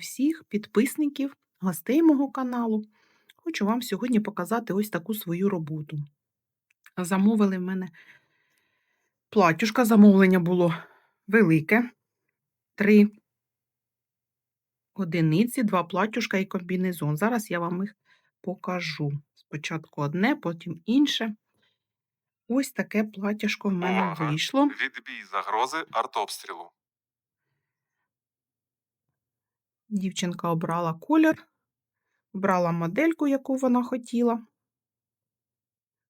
всіх підписників, гостей мого каналу. Хочу вам сьогодні показати ось таку свою роботу. Замовили в мене платюшка, замовлення було велике. Три одиниці, два платюшка і комбінезон. Зараз я вам їх покажу. Спочатку одне, потім інше. Ось таке платяшко в мене вийшло. Відбій загрози артобстрілу. Дівчинка обрала колір, обрала модельку, яку вона хотіла.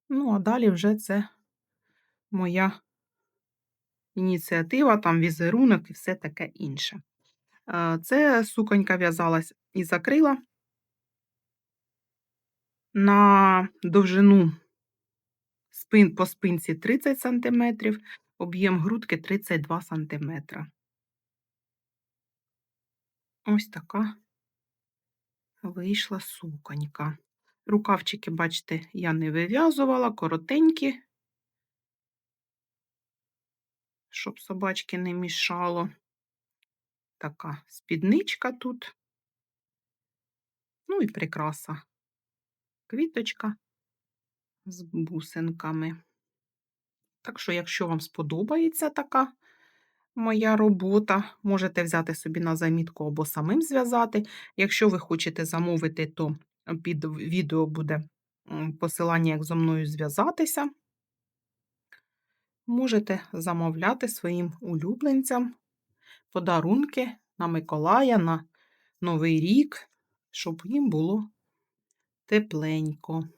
Ну, а далі вже це моя ініціатива, там візерунок і все таке інше. Е, Це суконька в'язалась із акрила на довжину спин, по спинці 30 см, об'єм грудки 32 см. Ось така вийшла суконька. Рукавчики, бачите, я не вив'язувала, коротенькі, щоб собачки не мішало. Така спідничка тут. Ну і прикраса. Квіточка з бусинками. Так що, якщо вам сподобається така моя робота, можете взяти собі на замітку або самим зв'язати. Якщо ви хочете замовити, то під відео буде посилання, як зо мною зв'язатися. Можете замовляти своїм улюбленцям подарунки на Миколая, на Новий рік, щоб їм було тепленько.